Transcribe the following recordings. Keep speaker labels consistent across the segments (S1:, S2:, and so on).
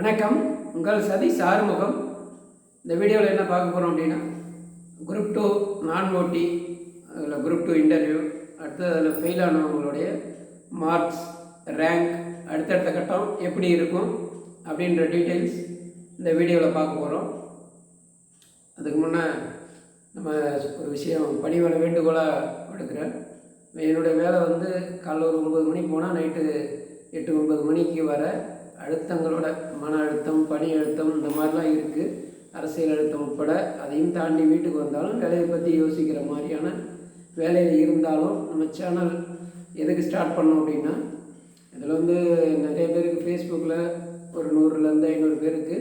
S1: வணக்கம். உங்கள் சதீஷ் ஆறுமுகம் இந்த வீடியோவில் என்ன பார்க்க போகிறோம் அப்படின்னா குரூப் டூ நான் ஓட்டி அதில் குரூப் டூ இன்டர்வியூ அடுத்தது அதில் ஃபெயில் ஆனவங்களுடைய மார்க்ஸ் ரேங்க் அடுத்தடுத்த கட்டம் எப்படி இருக்கும் அப்படின்ற டீட்டெயில்ஸ் இந்த வீடியோவில் பார்க்க போகிறோம் அதுக்கு முன்னே நம்ம ஒரு விஷயம் பணிவான வேண்டுகோளாக எடுக்கிறேன் என்னுடைய வேலை வந்து காலைல ஒரு ஒம்பது மணிக்கு போனால் நைட்டு எட்டு ஒன்பது மணிக்கு வர அழுத்தங்களோட மன அழுத்தம் பணி அழுத்தம் இந்த மாதிரிலாம் இருக்குது அரசியல் அழுத்தம் உட்பட அதையும் தாண்டி வீட்டுக்கு வந்தாலும் வேலையை பற்றி யோசிக்கிற மாதிரியான வேலையில் இருந்தாலும் நம்ம சேனல் எதுக்கு ஸ்டார்ட் பண்ணோம் அப்படின்னா இதில் வந்து நிறைய பேருக்கு ஃபேஸ்புக்கில் ஒரு நூறுலேருந்து ஐநூறு பேருக்கு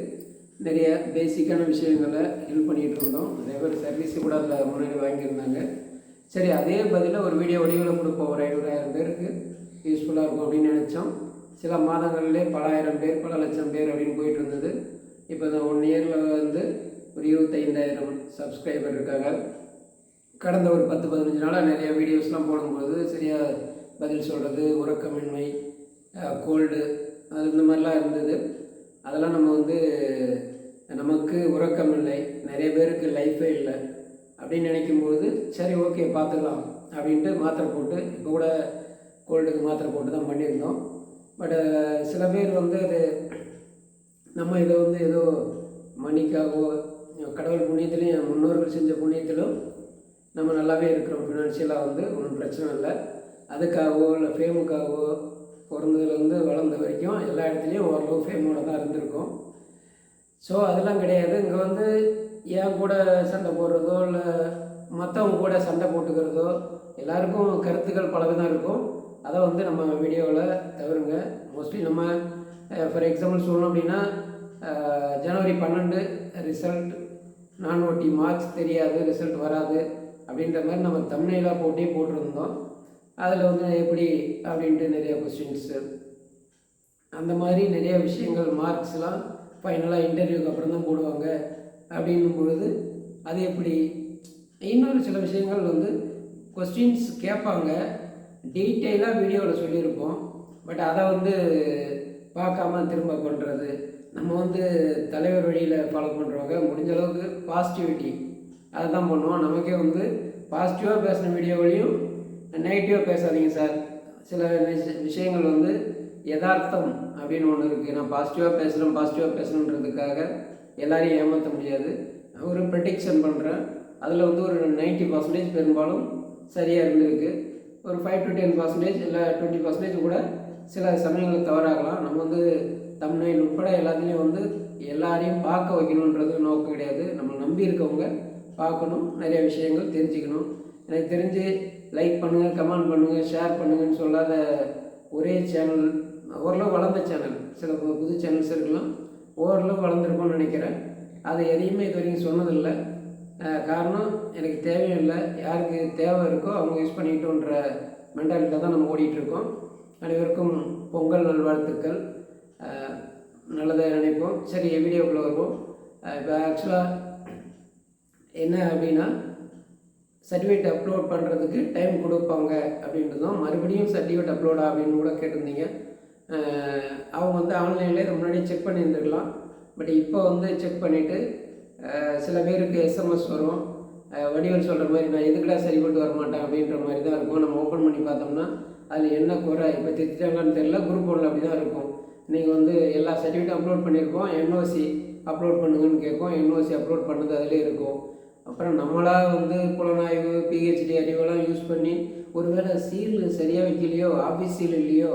S1: நிறைய பேசிக்கான விஷயங்களை ஹெல்ப் பண்ணிகிட்டு இருந்தோம். நிறைய பேர் சர்வீஸ் கூட அதில் முன்னாடி வாங்கியிருந்தாங்க. சரி அதே பதிலாக ஒரு வீடியோ வடிவில் கொடுப்போம் ஒரு ஐநூறாயிரம் பேருக்கு யூஸ்ஃபுல்லாக இருக்கும் அப்படின்னு நினச்சோம். சில மாதங்கள்லேயே பல ஆயிரம் பேர் பல லட்சம் பேர் அப்படின்னு போயிட்டு இருந்தது. இப்போ இந்த ஒன் இயரில் வந்து ஒரு இருபத்தைந்தாயிரம் சப்ஸ்கிரைபர் இருக்காங்க. கடந்த ஒரு பத்து பதினஞ்சு நாளாக நிறைய வீடியோஸ்லாம் போடும்போது சரியாக பதில் சொல்கிறது உறக்கமின்மை கோல்டு அது இந்த மாதிரிலாம் இருந்தது. அதெல்லாம் நம்ம வந்து நமக்கு உறக்கம் இல்லை நிறைய பேருக்கு லைஃபே இல்லை அப்படின்னு நினைக்கும்போது சரி ஓகே பார்த்துக்கலாம் அப்படின்ட்டு மாத்திரை போட்டு இப்போ கூட கோல்டுக்கு மாத்திரை போட்டு தான் பண்ணியிருந்தோம். பட் சில பேர் வந்து அது நம்ம இதை வந்து ஏதோ மணிக்காகவோ கடவுள் புண்ணியத்திலையும் என் முன்னோர்கள் செஞ்ச புண்ணியத்திலும் நம்ம நல்லாவே இருக்கிறோம். ஃபினான்ஷியலாக வந்து ஒன்றும் பிரச்சனை இல்லை. அதுக்காகவோ இல்லை ஃபேமுக்காகவோ பிறந்ததுலேருந்து வளர்ந்த வரைக்கும் எல்லா இடத்துலையும் ஓரளவு ஃபேமோட தான் இருந்திருக்கும். ஸோ அதெல்லாம் கிடையாது. இங்கே வந்து என் கூட சண்டை போடுறதோ இல்லை மற்றவங்க கூட சண்டை போட்டுக்கிறதோ எல்லாருக்கும் கருத்துக்கள் பலவிதம் இருக்கும். அதை வந்து நம்ம வீடியோவில் தவிருங்க மோஸ்ட்லி நம்ம ஃபார் எக்ஸாம்பிள் சொல்லணும் அப்படின்னா ஜனவரி பன்னெண்டு ரிசல்ட் நான் ஓட்டி மார்க்ஸ் தெரியாது ரிசல்ட் வராது அப்படின்ற மாதிரி நம்ம தமிழ்நிலாக போட்டே போட்டிருந்தோம். அதில் வந்து எப்படி அப்படின்ட்டு நிறைய கொஸ்டின்ஸு அந்த மாதிரி நிறைய விஷயங்கள் மார்க்ஸ்லாம் ஃபைனலாக இன்டர்வியூக்கு அப்புறம் தான் போடுவாங்க அப்படின்னும் பொழுது அது எப்படி? இன்னொரு சில விஷயங்கள் வந்து கொஸ்டின்ஸ் கேட்பாங்க. டீட்டெயிலாக வீடியோவில் சொல்லியிருப்போம். பட் அதை வந்து பார்க்காம திரும்ப பண்ணுறது நம்ம வந்து தலைவர் வழியில் ஃபாலோ பண்ணுறவங்க முடிஞ்ச அளவுக்கு பாசிட்டிவிட்டி அதை தான் பண்ணுவோம். நமக்கே வந்து பாசிட்டிவாக பேசின வீடியோவிலையும் நெகட்டிவாக பேசாதீங்க சார். சில விஷயங்கள் வந்து யதார்த்தம் அப்படின்னு ஒன்று இருக்குது நான் பாசிட்டிவாக பேசுகிறேன் பாசிட்டிவாக பேசணுன்றதுக்காக எல்லாரையும் ஏமாற்ற முடியாது. ஒரு ப்ரெடிக்ஷன் பண்ணுறேன் அதில் வந்து ஒரு 90% பர்சன்டேஜ் பெரும்பாலும் சரியாக இருந்திருக்கு. ஒரு ஃபைவ் டு டென் பர்சன்டேஜ் இல்லை டுவெண்ட்டி பர்சன்டேஜ் கூட சில சமயங்கள் தவறாகலாம். நம்ம வந்து தமிழ்நாடு உட்பட எல்லாத்துலேயும் வந்து எல்லாரையும் பார்க்க வைக்கணுன்றது நோக்கம் கிடையாது. நம்ம நம்பி இருக்கவங்க பார்க்கணும். நிறைய விஷயங்கள் தெரிஞ்சுக்கணும். எனக்கு தெரிஞ்சு லைக் பண்ணுங்கள் கமெண்ட் பண்ணுங்கள் ஷேர் பண்ணுங்கன்னு சொல்லாத ஒரே சேனல் ஓரளவு வளர்ந்த சேனல் சில புது சேனல்ஸ் இருக்கலாம். ஓரளவு வளர்ந்துருக்கும்னு நினைக்கிறேன். அதை எதையுமே இது வரைக்கும் சொன்னதில்லை. காரணம் எனக்கு தேவையும் இல்லை யாருக்கு தேவை இருக்கோ அவங்க யூஸ் பண்ணிக்கிட்டோன்ற மென்டாலிட்டியில் தான் நம்ம ஓடிட்டுருக்கோம். அனைவருக்கும் பொங்கல் நல்வாழ்த்துக்கள். நல்லதாக நல்லதை நினைப்போம். சரி வீடியோக்குள்ளே வருவோம். இப்போ ஆக்சுவலாக என்ன அப்படின்னா சர்டிஃபிகேட் அப்லோட் பண்ணுறதுக்கு டைம் கொடுப்பாங்க அப்படின்றதும் மறுபடியும் சர்டிஃபிகேட் அப்லோடா அப்படின்னு கூட கேட்டிருந்தீங்க. அவங்க வந்து ஆன்லைன்லேயே முன்னாடி செக் பண்ணியிருந்துருக்கலாம். பட் இப்போ வந்து செக் பண்ணிவிட்டு சில பேருக்கு எஸ்எம்எஸ் வரும். வடிவல் சொல்கிற மாதிரி நான் எதுக்குடா சரிப்பட்டு வர மாட்டேன் அப்படின்ற மாதிரி தான் இருக்கும். நம்ம ஓப்பன் பண்ணி பார்த்தோம்னா அதில் என்ன குறை? இப்போ திட்டாங்கன்னு தெரியல. குரூப் ஒன்றில் அப்படி தான் இருக்கும். நீங்கள் வந்து எல்லா சர்டிஃபிகேட்டும் அப்லோட் பண்ணியிருக்கோம். என்ஓசி அப்லோட் பண்ணுங்கன்னு கேட்கும். என்ஓசி அப்லோட் பண்ணது அதிலே இருக்கும். அப்புறம் நம்மளாக வந்து புலனாய்வு பிஹெச்டி அறிவெல்லாம் யூஸ் பண்ணி ஒருவேளை சீல் சரியாக வைக்கலையோ ஆஃபீஸ் சீல் இல்லையோ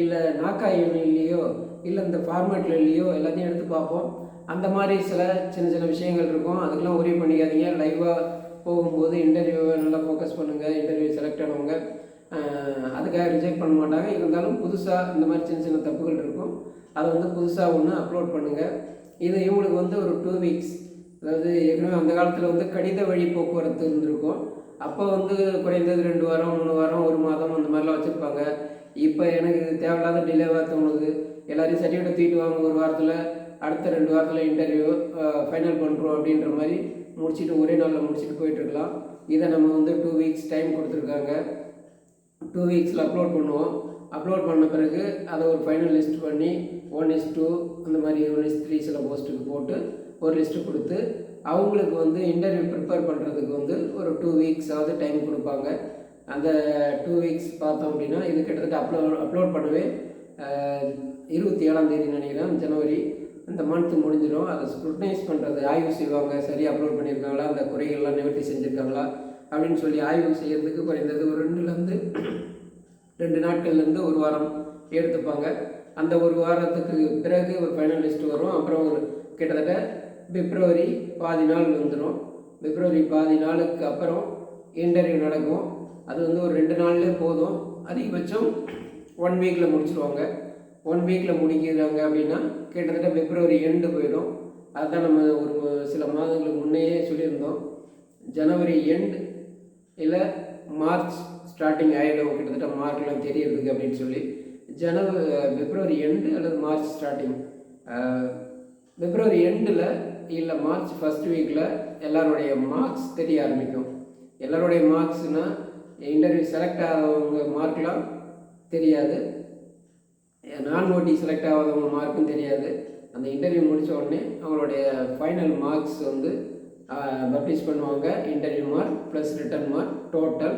S1: இல்லை நாக்காயம் இல்லையோ இல்லை இந்த ஃபார்மேட்டில் இல்லையோ எல்லாத்தையும் எடுத்து பார்ப்போம். அந்த மாதிரி சில சின்ன சின்ன விஷயங்கள் இருக்கும். அதுக்கெல்லாம் உரிய பண்ணிக்காதீங்க. லைவாக போகும்போது இன்டர்வியூவை நல்லா ஃபோக்கஸ் பண்ணுங்கள் இன்டர்வியூ செலக்ட் ஆனவங்க அதுக்காக ரிஜெக்ட் பண்ண மாட்டாங்க. இருந்தாலும் புதுசாக இந்த மாதிரி சின்ன சின்ன தப்புகள் இருக்கும். அதை வந்து புதுசாக ஒன்று அப்லோட் பண்ணுங்கள் இது இவங்களுக்கு வந்து ஒரு டூ வீக்ஸ் அதாவது ஏற்கனவே அந்த காலத்தில் வந்து கடித வழி போக்குவரத்து இருந்திருக்கும். அப்போ வந்து குறைந்தது ரெண்டு வாரம் மூணு வாரம் ஒரு மாதம் அந்த மாதிரிலாம் வச்சுருப்பாங்க. இப்போ எனக்கு இது தேவையில்லாத டிலேவாக தோணுது. எல்லாரையும் சர்டிஃபிகேட் தூக்கிட்டு வாங்க ஒரு வாரத்தில். அடுத்த ரெண்டு வாரத்தில் இன்டர்வியூ ஃபைனல் பண்ணுறோம் அப்படின்ற மாதிரி முடிச்சுட்டு ஒரே நாளில் முடிச்சுட்டு போயிட்டுருக்கலாம் இதை நம்ம வந்து டூ வீக்ஸ் டைம் கொடுத்துருக்காங்க. டூ வீக்ஸில் அப்லோட் பண்ணுவோம். அப்லோட் பண்ண பிறகு அதை ஒரு ஃபைனல் லிஸ்ட் பண்ணி ஒன் இஸ் டூ அந்த மாதிரி ஒன் இஸ் த்ரீ சில போஸ்ட்டுக்கு போட்டு ஒரு லிஸ்ட்டு கொடுத்து அவங்களுக்கு வந்து இன்டர்வியூ ப்ரிப்பேர் பண்ணுறதுக்கு வந்து ஒரு டூ வீக்ஸாவது டைம் கொடுப்பாங்க. அந்த டூ வீக்ஸ் பார்த்தோம் அப்படின்னா இது கிட்டத்தட்ட அப்லோட் அப்லோட் பண்ணவே இருபத்தி ஏழாம் தேதி நினைக்கிறேன் ஜனவரி. இந்த மந்த் முடிஞ்சிடும் அதை ஸ்க்ரூட்டனைஸ் பண்ணுறது ஆய்வு செய்வாங்க. சரியாக அப்லோட் பண்ணியிருக்காங்களா? அந்த குறைகள்லாம் நிவர்த்தி செஞ்சுருக்காங்களா? அப்படின்னு சொல்லி ஆய்வு செய்கிறதுக்கு குறைந்தது ஒரு ரெண்டுலேருந்து ரெண்டு நாட்கள்லேருந்து ஒரு வாரம் எடுத்துப்பாங்க. அந்த ஒரு வாரத்துக்கு பிறகு ஒரு ஃபைனல் லிஸ்ட் வரும். அப்புறம் ஒரு கிட்டத்தட்ட பிப்ரவரி பாதி நாள் வந்துடும் பிப்ரவரி பாதி நாளுக்கு அப்புறம் இன்டர்வியூ நடக்கும். அது வந்து ஒரு ரெண்டு நாள்லேயே போதும். அதிகபட்சம் ஒன் வீக்கில் முடிச்சிருவாங்க. ஒன் வீக்கில் முடிக்கிறாங்க அப்படின்னா கிட்டத்தட்ட பிப்ரவரி எண்டு போயிடும். அதுதான் நம்ம ஒரு சில மாதங்களுக்கு முன்னையே சொல்லியிருந்தோம். ஜனவரி எண்டு இல்லை மார்ச் ஸ்டார்டிங் ஆகிடும் கிட்டத்தட்ட மார்க்லாம் தெரியறதுக்கு அப்படின்னு சொல்லி ஜனவரி பிப்ரவரி எண்டு அல்லது மார்ச் ஸ்டார்டிங் பிப்ரவரி எண்டில் இல்லை மார்ச் ஃபஸ்ட் வீக்கில் எல்லாருடைய மார்க்ஸ் தெரிய ஆரம்பிக்கும். எல்லாருடைய மார்க்ஸ்னால் இன்டர்வியூ செலக்ட் ஆகிறவங்க மார்க்லாம் தெரியாது. நான் ஓட்டி செலக்ட் ஆகாதவங்க மார்க்கும் தெரியாது. அந்த இன்டர்வியூ முடித்த உடனே அவங்களுடைய ஃபைனல் மார்க்ஸ் வந்து பப்ளிஷ் பண்ணுவாங்க. Interview mark plus return mark total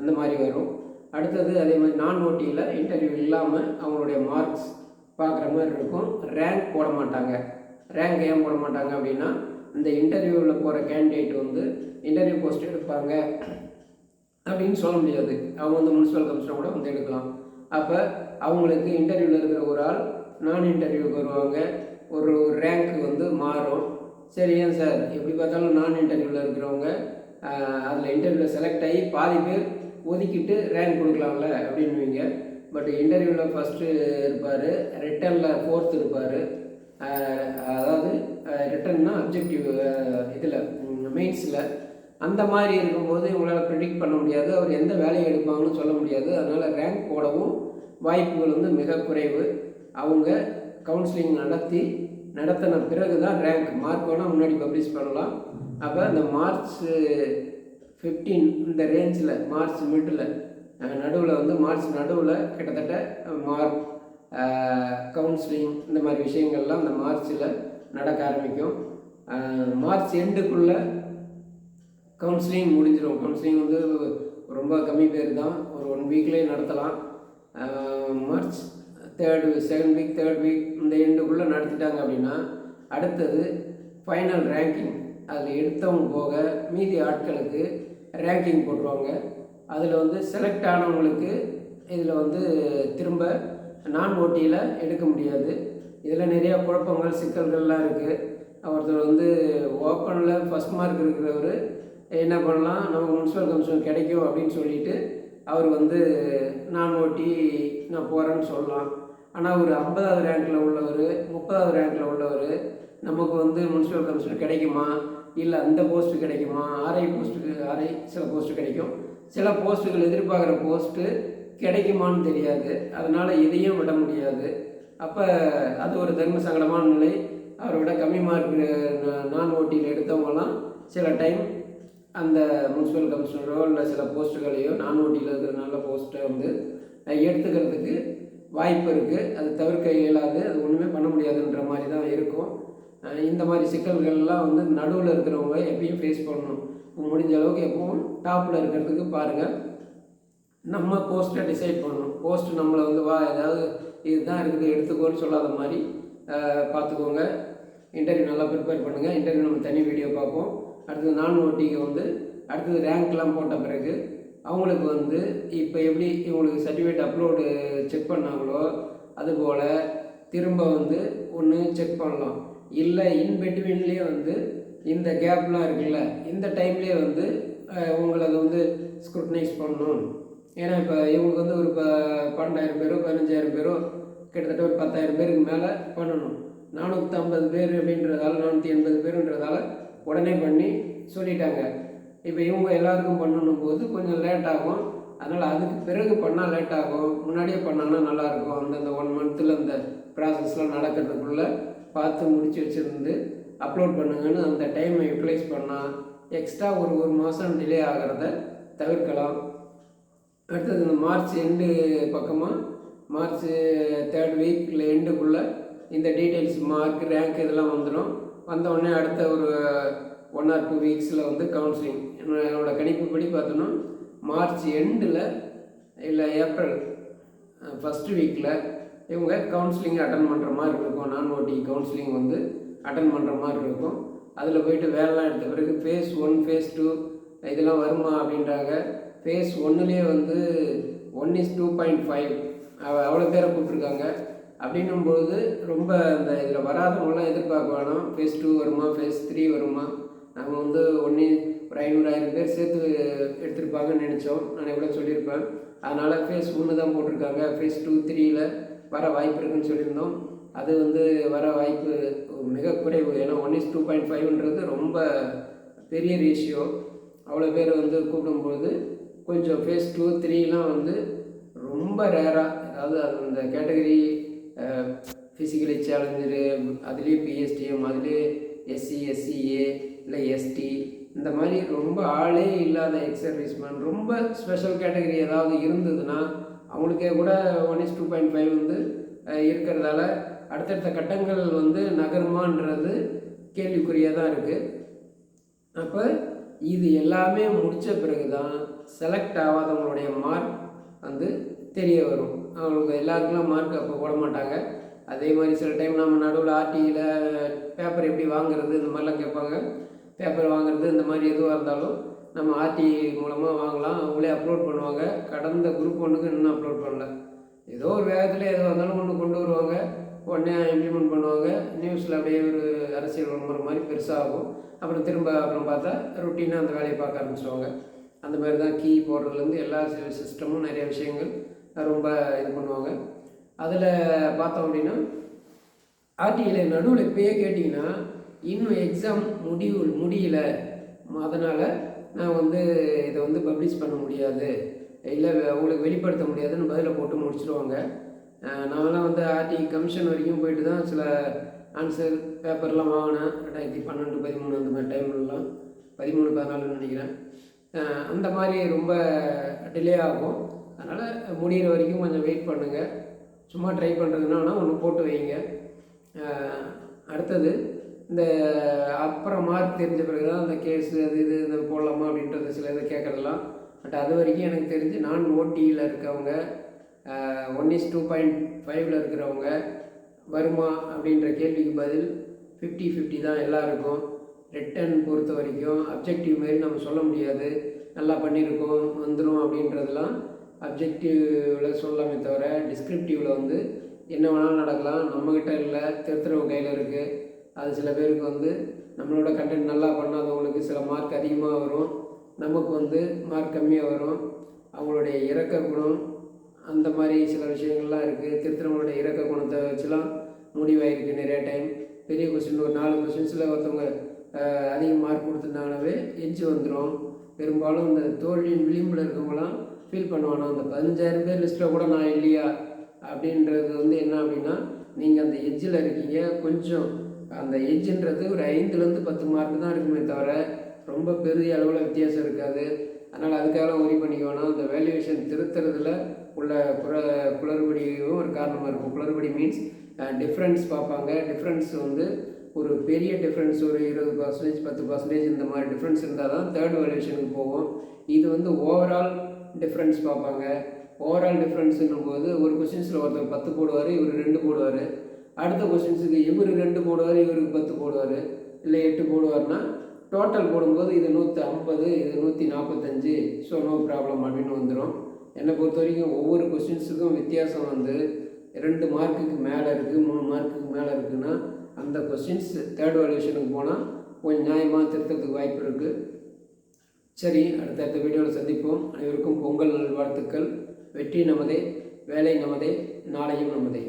S1: அந்த மாதிரி வரும். அடுத்தது அதே மாதிரி நான் ஓட்டியில் இன்டர்வியூ இல்லாமல் அவங்களுடைய மார்க்ஸ் பார்க்குற மாதிரி இருக்கும். ரேங்க் போட மாட்டாங்க. ரேங்க் ஏன் போட மாட்டாங்க அப்படின்னா இந்த இன்டர்வியூவில் போகிற கேண்டிடேட் வந்து இன்டர்வியூ போஸ்ட் எடுப்பாங்க. அப்படின்னு சொல்ல முடியாது. அவங்க வந்து முனிசிபல் கமிஷனர் கூட வந்து எடுக்கலாம். அப்போ அவங்களுக்கு இன்டர்வியூவில் இருக்கிற ஒரு ஆள் நான் இன்டர்வியூக்கு வருவாங்க. ஒரு ரேங்க் வந்து மாறும். சரி ஏன் சார் எப்படி பார்த்தாலும் நான் இன்டர்வியூவில் இருக்கிறவங்க அதில் இன்டர்வியூவில் செலக்ட் ஆகி பாதி பேர் ஒதுக்கிட்டு ரேங்க் கொடுக்கலாம்ல அப்படின்வீங்க பட் இன்டர்வியூவில் ஃபஸ்ட்டு இருப்பார் ரிட்டனில் ஃபோர்த் இருப்பார். அதாவது ரிட்டன்னா அப்ஜெக்டிவ் இதில் மெயின்ஸில் அந்த மாதிரி இருக்கும்போது உங்களால் ப்ரிடிக்ட் பண்ண முடியாது. அவர் எந்த வேலையை எடுப்பாங்கன்னு சொல்ல முடியாது. அதனால் ரேங்க் போடவும் வாய்ப்புகள் வந்து மிக குறைவு. அவங்க கவுன்சிலிங் நடத்தி நடத்தின பிறகு தான் ரேங்க் மார்க் வேணால் முன்னாடி பப்ளிஷ் பண்ணலாம். அப்போ இந்த மார்ச் ஃபிஃப்டீன் இந்த ரேஞ்சில் மார்ச் மிடில் நடுவில் வந்து மார்ச் நடுவில் கிட்டத்தட்ட மார்க் கவுன்சிலிங் இந்த மாதிரி விஷயங்கள்லாம் அந்த மார்ச்சில் நடக்க ஆரம்பிக்கும். மார்ச் எண்டுக்குள்ளே கவுன்சிலிங் முடிஞ்சிடும் கவுன்சிலிங் வந்து ரொம்ப கம்மி பேர் தான். ஒரு ஒன் வீக்லேயே நடத்தலாம். March third second week third week இந்த எண்டுக்குள்ளே நடத்திட்டாங்க அப்படின்னா அடுத்தது ஃபைனல் ரேங்கிங் அதில் எடுத்தவங்க போக மீதி ஆட்களுக்கு ரேங்கிங் போட்டுருவாங்க. அதில் வந்து செலக்ட் ஆனவங்களுக்கு இதில் வந்து திரும்ப நான் ஓட்டியில் எடுக்க முடியாது. இதில் நிறைய குழப்பங்கள் சிக்கல்கள்லாம் இருக்குது ஒருத்தர் வந்து ஓப்பனில் ஃபஸ்ட் மார்க் இருக்கிறவர் என்ன பண்ணலாம்? நமக்கு முனிசிபல் கமிஷன் கிடைக்கும் அப்படின்னு சொல்லிட்டு அவர் வந்து நான் ஓட்டி நான் போகிறேன்னு சொல்லலாம். ஆனால் ஒரு ஐம்பதாவது ரேங்க்கில் உள்ளவர் முப்பதாவது ரேங்க்கில் உள்ளவர் நமக்கு வந்து முனிசிபல் கமிஷனர் கிடைக்குமா? இல்லை அந்த போஸ்ட்டு கிடைக்குமா? ஆர்ஐ போஸ்ட்டுக்கு ஆர்ஐ சில போஸ்ட்டு கிடைக்கும். சில போஸ்ட்டுகள் எதிர்பார்க்குற போஸ்ட்டு கிடைக்குமான்னு தெரியாது. அதனால் எதையும் விட முடியாது. அப்போ அது ஒரு தர்ம சங்கடமான நிலை. அவரை விட கம்மி மார்க் நான் ஓட்டியில் எடுத்தவங்கலாம் சில டைம் அந்த முனிசிபல் கமிஷனரோ இல்லை சில போஸ்ட்டுகளையோ நான் ஓட்டியில் இருக்கிற நல்ல போஸ்ட்டை வந்து எடுத்துக்கிறதுக்கு வாய்ப்பு இருக்குது அது தவிர்க்க இயலாது. அது ஒன்றுமே பண்ண முடியாதுன்ற மாதிரி தான் இருக்கும். இந்த மாதிரி சிக்கல்கள்லாம் வந்து நடுவில் இருக்கிறவங்க எப்பயும் ஃபேஸ் பண்ணணும். முடிஞ்ச அளவுக்கு எப்பவும் டாப்பில் இருக்கிறதுக்கு பாருங்கள் நம்ம போஸ்ட்டை டிசைட் பண்ணணும். போஸ்ட் நம்மளை வந்து வா ஏதாவது இதுதான் இருக்குது எடுத்துக்கோன்னு சொல்லாத மாதிரி பார்த்துக்கோங்க இன்டர்வியூ நல்லா ப்ரிப்பேர் பண்ணுங்கள் இன்டர்வியூ நம்ம தனி வீடியோ பார்ப்போம். அடுத்தது நான் ஓட்டிக்கு வந்து அடுத்தது ரேங்க்லாம் போட்ட பிறகு அவங்களுக்கு வந்து இப்போ எப்படி இவங்களுக்கு சர்டிஃபிகேட் அப்லோடு செக் பண்ணாங்களோ அதுபோல் திரும்ப வந்து ஒன்று செக் பண்ணலாம். இல்லை இன் பிட்வீன்லேயே வந்து இந்த கேப்லாம் இருக்குல்ல இந்த டைம்லேயே வந்து உங்களை அதை வந்து ஸ்க்ரூட்டனைஸ் பண்ணணும். ஏன்னா இப்போ இவங்களுக்கு வந்து ஒரு ப பன்னெண்டாயிரம் பேரோ பதினஞ்சாயிரம் பேரோ கிட்டத்தட்ட ஒரு பத்தாயிரம் பேருக்கு மேலே பண்ணணும். நானூற்றம்பது பேர் அப்படின்றதால நானூற்றி எண்பது பேருன்றதால உடனே பண்ணி சொல்லிட்டாங்க. இப்போ இவங்க எல்லாருக்கும் பண்ணணும் போது கொஞ்சம் லேட் ஆகும். அதனால் அதுக்கு பிறகு பண்ணால் லேட் ஆகும். முன்னாடியே பண்ணாங்கன்னா நல்லாயிருக்கும் அந்தந்த ஒன் மந்த்தில் அந்த ப்ராசஸ்லாம் நடக்கிறதுக்குள்ளே பார்த்து முடிச்சு வச்சுருந்து அப்லோட் பண்ணுங்கன்னு அந்த டைமை யூட்டிலைஸ் பண்ணால் எக்ஸ்ட்ரா ஒரு ஒரு மாதம் டிலே ஆகிறத தவிர்க்கலாம். அடுத்தது இந்த மார்ச் எண்டு பக்கமாக மார்ச் தேர்ட் வீக் இல்லை எண்டுக்குள்ளே இந்த டீட்டெயில்ஸ் மார்க் ரேங்க் இதெல்லாம் வந்துடும். வந்தவுடனே அடுத்த ஒரு ஒன் ஆர் டூ வீக்ஸில் வந்து கவுன்சிலிங் என்னோட கணிப்புப்படி பார்த்தோன்னா மார்ச் எண்டில் இல்லை ஏப்ரல் ஃபஸ்ட்டு வீக்கில் இவங்க கவுன்சிலிங் அட்டன் பண்ணுற மாதிரி இருக்கும். நான் ஓடி கவுன்சிலிங் வந்து அட்டன் பண்ணுற மாதிரி இருக்கும். அதில் போயிட்டு வேலைலாம் எடுத்த பிறகு ஃபேஸ் ஒன் ஃபேஸ் டூ இதெல்லாம் வருமா அப்படின்றாங்க. ஃபேஸ் ஒன்றுலேயே வந்து one is two point five அவ்வளோ பேரை கூப்பிட்ருக்காங்க அப்படின்னும்போது ரொம்ப இந்த இதில் வராதவங்களாம் எதிர்பார்க்க வேணாம் ஃபேஸ் டூ வருமா ஃபேஸ் த்ரீ வருமா? நம்ம வந்து ஒன்று ஒரு ஐநூறாயிரம் பேர் சேர்த்து எடுத்திருப்பாங்கன்னு நினச்சோம். நான் எவ்வளோ சொல்லியிருப்பேன். அதனால் ஃபேஸ் ஒன்று தான் போட்டிருக்காங்க. ஃபேஸ் டூ த்ரீயில் வர வாய்ப்பு இருக்குன்னு சொல்லியிருந்தோம். அது வந்து வர வாய்ப்பு மிக குறைவு. ஏன்னா ஒன் இஸ் டூ பாயிண்ட் ஃபைவ்ன்றது ரொம்ப பெரிய ரேஷியோ அவ்வளோ பேர் வந்து கூப்பிடும்போது கொஞ்சம் ஃபேஸ் டூ த்ரீலாம் வந்து ரொம்ப ரேராக அதாவது அது அந்த கேட்டகரி ஃபிசிக்கலி சேலஞ்சரு அதுலேயே பிஎஸ்டிஎம் அதுலேயே எஸ்சி எஸ்சிஏ இல்லை எஸ்டி இந்த மாதிரி ரொம்ப ஆளே இல்லாத எக்ஸ் சர்வீஸ்மேன் ரொம்ப ஸ்பெஷல் கேட்டகரி ஏதாவது இருந்ததுன்னா அவங்களுக்கே கூட one is two point five வந்து இருக்கிறதால அடுத்தடுத்த கட்டங்கள் வந்து நகருமான்றது கேள்விக்குறியாக தான் இருக்குது அப்போ இது எல்லாமே முடித்த பிறகு தான் செலக்ட் ஆகாதவங்களுடைய மார்க் வந்து தெரிய வரும். அவங்களுக்கு எல்லாருக்குலாம் மார்க் அப்போ போட மாட்டாங்க. அதே மாதிரி சில டைம் நம்ம நடுவில் ஆர்டியில் பேப்பர் எப்படி வாங்குறது இந்த மாதிரிலாம் கேட்பாங்க. பேப்பர் வாங்குறது இந்த மாதிரி எதுவாக இருந்தாலும் நம்ம ஆர்டி மூலமாக வாங்கலாம். அவங்களே அப்லோட் பண்ணுவாங்க. கடந்த குரூப் ஒன்றுக்கு இன்னும் அப்லோட் பண்ணல. ஏதோ ஒரு வேகத்தில் எதுவாக இருந்தாலும் ஒன்று கொண்டு வருவாங்க. உடனே இம்ப்ளிமெண்ட் பண்ணுவாங்க. நியூஸில் அப்படியே ஒரு அரசியல் விளம்பரம் மாதிரி பெருசாகும். அப்புறம் திரும்ப அப்புறம் பார்த்தா ருட்டீனாக அந்த வேலையை பார்க்க ஆரம்பிச்சிடுவாங்க அந்த மாதிரி தான் கீ போடுறதுலேருந்து எல்லா சிஸ்டமும் நிறைய விஷயங்கள் ரொம்ப இது பண்ணுவாங்க. அதில் பார்த்தோம் அப்படின்னா ஆர்டியில் நடுவில் இப்போயே கேட்டிங்கன்னா இன்னும் எக்ஸாம் முடிவு முடியல. அதனால் நான் வந்து இதை வந்து பப்ளிஷ் பண்ண முடியாது. இல்லை உங்களுக்கு வெளிப்படுத்த முடியாதுன்னு பதிலை போட்டு முடிச்சிடுவாங்க நான்லாம் வந்து ஆர்டி கமிஷன் வரைக்கும் போயிட்டு தான் சில ஆன்சர் பேப்பர்லாம் வாங்கினேன். ரெண்டாயிரத்தி பன்னெண்டு பதிமூணு அந்த மாதிரி டைம்லலாம் பதிமூணு பதினாலுன்னு நினைக்கிறேன். அந்த மாதிரி ரொம்ப டிலே ஆகும். அதனால் முடிகிற வரைக்கும் கொஞ்சம் வெயிட் பண்ணுங்கள் சும்மா ட்ரை பண்ணுறதுனா ஒன்று போட்டு வைங்க. அடுத்தது இந்த அப்புறம் மார்க் தெரிஞ்ச பிறகு தான் அந்த கேஸு அது இது இந்த போடலாமா அப்படின்றது சில இதை கேட்குறதெல்லாம். பட் அது வரைக்கும் எனக்கு தெரிஞ்சு நான் ஓடியில் இருக்கவங்க ஒன் இஸ் டூ பாயிண்ட் ஃபைவ்ல இருக்கிறவங்க வருமா அப்படின்ற கேள்விக்கு பதில் ஃபிஃப்டி ஃபிஃப்டி தான் எல்லாருக்கும். ரிட்டன் பொறுத்த வரைக்கும் அப்ஜெக்டிவ் மாரி நம்ம சொல்ல முடியாது. நல்லா பண்ணியிருக்கோம் வந்துடும் அப்படின்றதெல்லாம் அப்ஜெக்டிவில் சொல்லலாமே தவிர டிஸ்கிரிப்டிவில் வந்து என்ன வேணாலும் நடக்கலாம். நம்மக்கிட்ட இல்லை திருத்துறவங்க கையில் இருக்குது அது சில பேருக்கு வந்து நம்மளோட கண்டென்ட் நல்லா பண்ணாதவங்களுக்கு சில மார்க் அதிகமாக வரும். நமக்கு வந்து மார்க் கம்மியாக வரும். அவங்களுடைய இறக்க குணம் அந்த மாதிரி சில விஷயங்கள்லாம் இருக்குது திருத்திரவங்களுடைய இறக்க குணத்தை வச்சுலாம் முடிவாயிருக்கு நிறைய டைம் பெரிய கொஸ்டின் ஒரு நாலு கொஸ்டின்ஸில் ஒருத்தவங்க அதிக மார்க் கொடுத்துருந்தாங்கனாவே எஞ்சி வந்துடும் பெரும்பாலும் இந்த தோல்வியின் விளிம்பில் இருக்கவங்களாம் ஃபீல் பண்ணுவானா? அந்த பதினஞ்சாயிரம் பேர் லிஸ்ட்டில் கூட நான் இல்லையா? அப்படின்றது வந்து என்ன அப்படின்னா நீங்கள் அந்த எஜ்ஜில் இருக்கீங்க. கொஞ்சம் அந்த எஜ்ஜுன்றது ஒரு ஐந்துலேருந்து பத்து மார்க் தான் இருக்குமே தவிர ரொம்ப பெரிய அளவில் வித்தியாசம் இருக்காது. அதனால் அதுக்காக ஒரி பண்ணிக்கணும் அந்த வேல்யூவேஷன் திருத்துறதுல உள்ள குற குளறுபடியும் ஒரு காரணமாக இருக்கும். குளறுபடி மீன்ஸ் டிஃப்ரென்ஸ் பார்ப்பாங்க. டிஃப்ரென்ஸ் வந்து ஒரு பெரிய டிஃப்ரென்ஸ் ஒரு இருபது பர்சன்டேஜ் பத்து பர்சன்டேஜ் இந்த மாதிரி டிஃப்ரென்ஸ் இருந்தால் தான் தேர்ட் வேல்யூஷனுக்கு போகும். இது வந்து ஓவரால் டிஃப்ரென்ஸ் பார்ப்பாங்க. ஓவரால் டிஃப்ரென்ஸுங்கும் போது ஒரு கொஸ்டின்ஸில் ஒருத்தர் பத்து போடுவார் இவர் ரெண்டு போடுவார். அடுத்த கொஷின்ஸுக்கு இவர் ரெண்டு போடுவார் இவருக்கு பத்து போடுவார். இல்லை எட்டு போடுவார்னா டோட்டல் போடும்போது இது நூற்றி ஐம்பது இது நூற்றி நாற்பத்தஞ்சு ஸோ நோ ப்ராப்ளம் அப்படின்னு வந்துடும் என்னை பொறுத்த வரைக்கும் ஒவ்வொரு கொஸ்டின்ஸுக்கும் வித்தியாசம் வந்து ரெண்டு மார்க்குக்கு மேலே இருக்குது மூணு மார்க்குக்கு மேலே இருக்குதுன்னா அந்த கொஸ்டின்ஸ் தேர்ட் வேல்யூஷனுக்கு போனால் கொஞ்சம் நியாயமாக திருத்தத்துக்கு வாய்ப்பு இருக்குது சரி அடுத்தடுத்த வீடியோவில் சந்திப்போம். அனைவருக்கும் பொங்கல் நல்வாழ்த்துக்கள். வெற்றி நமதே வேலை நமதே நாளையும் நமதே.